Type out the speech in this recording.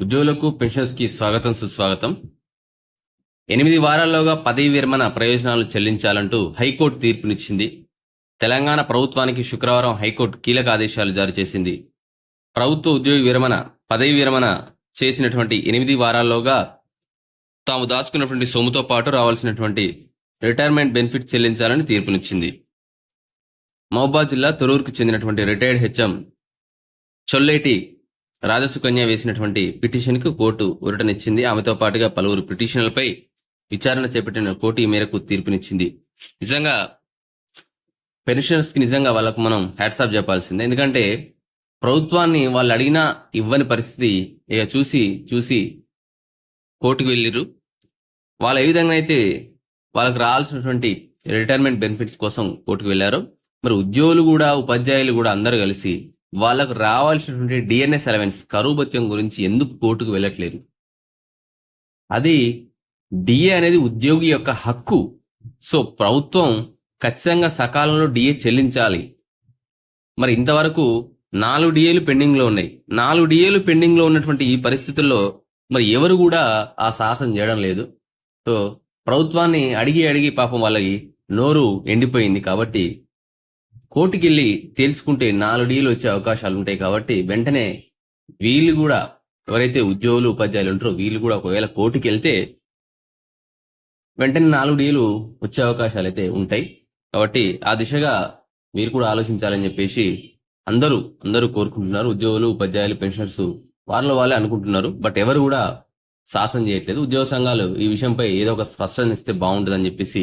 ఉద్యోగులకు పెన్షన్స్కి స్వాగతం సుస్వాగతం. ఎనిమిది వారాల్లోగా పదవి విరమణ ప్రయోజనాలు చెల్లించాలంటూ హైకోర్టు తీర్పునిచ్చింది. తెలంగాణ ప్రభుత్వానికి శుక్రవారం హైకోర్టు కీలక ఆదేశాలు జారీ చేసింది. ప్రభుత్వ ఉద్యోగి విరమణ పదవి విరమణ చేసినటువంటి ఎనిమిది వారాల్లోగా తాము దాచుకున్నటువంటి సొమ్ముతో పాటు రావాల్సినటువంటి రిటైర్మెంట్ బెనిఫిట్ చెల్లించాలని తీర్పునిచ్చింది. మహబూబా జిల్లా తొరూరుకు చెందినటువంటి రిటైర్డ్ హెచ్ఎం చొల్లేటి రాజసుకన్య వేసినటువంటి పిటిషన్కు కోర్టు ఉరటనిచ్చింది ఆమెతో పాటుగా పలువురు పిటిషన్లపై విచారణ చేపట్టిన కోర్టు ఈ మేరకు తీర్పునిచ్చింది. నిజంగా పెన్షనర్స్కి నిజంగా వాళ్ళకు మనం హ్యాట్సాప్ చెప్పాల్సిందే. ఎందుకంటే ప్రభుత్వాన్ని వాళ్ళు అడిగినా ఇవ్వని పరిస్థితి ఇక చూసి చూసి కోర్టుకు వెళ్ళిర్రు. వాళ్ళు ఏ విధంగా అయితే వాళ్ళకు రావాల్సినటువంటి రిటైర్మెంట్ బెనిఫిట్స్ కోసం కోర్టుకు వెళ్ళారు మరి ఉద్యోగులు కూడా ఉపాధ్యాయులు కూడా అందరూ కలిసి వాళ్ళకు రావాల్సినటువంటి డిఎన్ఎస్ అలవెన్స్ కరువు భత్యం గురించి ఎందుకు కోర్టుకు వెళ్ళట్లేదు? అది డిఏ అనేది ఉద్యోగి యొక్క హక్కు. సో ప్రభుత్వం ఖచ్చితంగా సకాలంలో డిఏ చెల్లించాలి. మరి ఇంతవరకు నాలుగు డిఏలు పెండింగ్లో ఉన్నాయి. నాలుగు డిఏలు పెండింగ్లో ఉన్నటువంటి ఈ పరిస్థితుల్లో మరి ఎవరు కూడా ఆ సాహసం చేయడం లేదు. సో ప్రభుత్వాన్ని అడిగి అడిగి పాపం వాళ్ళకి నోరు ఎండిపోయింది కాబట్టి కోర్టుకి వెళ్ళి తేల్చుకుంటే నాలుగు డీలు వచ్చే అవకాశాలు ఉంటాయి కాబట్టి వెంటనే వీళ్ళు కూడా ఎవరైతే ఉద్యోగులు ఉపాధ్యాయులు ఉంటారో వీళ్ళు కూడా ఒకవేళ కోర్టుకి వెళ్తే వెంటనే నాలుగు డీలు వచ్చే అవకాశాలు అయితే ఉంటాయి. కాబట్టి ఆ దిశగా మీరు కూడా ఆలోచించాలని చెప్పేసి అందరూ అందరూ కోరుకుంటున్నారు. ఉద్యోగులు ఉపాధ్యాయులు పెన్షనర్స్ వాళ్ళ వాళ్ళే అనుకుంటున్నారు. బట్ ఎవరు కూడా శాసనం చేయట్లేదు. ఉద్యోగ సంఘాలు ఈ విషయంపై ఏదో ఒక స్పష్టత ఇస్తే బాగుంటుందని చెప్పేసి